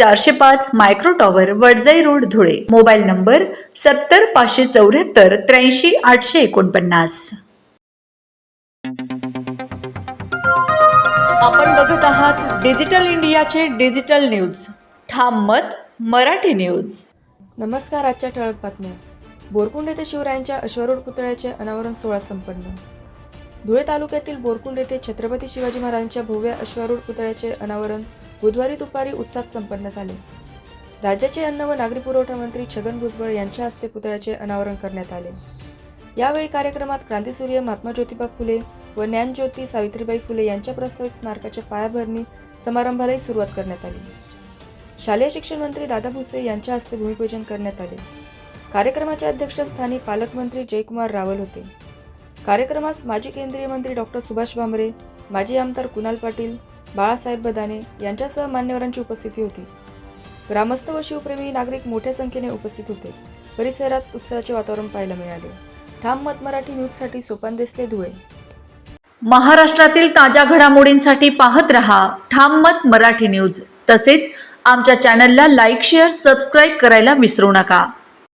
चारशे पाच micro tower Wadjai road Dhule. Mobile number सत्तर पाचशे चौऱ्याहत्तर त्र्याऐंशी आठशे एकोणपन्नास. आपण बघत आहात डिजिटल इंडियाचे डिजिटल न्यूज. ठाम मत मराठी न्यूज. नमस्कार आजच्या ठळक बातम्या. बोरकुंड येथे शिवरायांच्या अश्वारूढ पुतळ्याचे अनावरण सोहळा संपन्न. धुळे तालुक्यातील बोरकुंड येथे छत्रपती शिवाजी महाराजांच्या भव्य अश्वारूढ पुतळ्याचे अनावरण बुधवारी दुपारी उत्साहात संपन्न झाले. राज्याचे अन्न व नागरी पुरवठा मंत्री छगन भुजबळ यांच्या हस्ते पुतळ्याचे अनावरण करण्यात आले. यावेळी कार्यक्रमात क्रांतीसूर्य महात्मा ज्योतिबा फुले व ज्ञानज्योती सावित्रीबाई फुले यांच्या प्रस्तावित स्मारकाच्या पायाभरणी समारंभालाही सुरुवात करण्यात आली. शालेय शिक्षण मंत्री दादा भुसे यांच्या हस्ते भूमिपूजन करण्यात आले. कार्यक्रमाच्या अध्यक्षस्थानी पालकमंत्री जयकुमार रावल होते. कार्यक्रमास माजी केंद्रीय मंत्री डॉक्टर सुभाष भामरे माजी आमदार कुणाल पाटील बाळासाहेब बदाने यांच्यासह मान्यवरांची उपस्थिती होती. ग्रामस्थ व शिवप्रेमी नागरिक मोठ्या संख्येने उपस्थित होते. परिसरात उत्साहाचे वातावरण पाहायला मिळाले. ठाम मत मराठी न्यूजसाठी सोपान देसले धुळे. महाराष्ट्रातील ताज्या घडामोडींसाठी पाहत रहा ठाम मत मराठी न्यूज. तसेच आमच्या चॅनलला लाईक शेअर सबस्क्राईब करायला विसरू नका.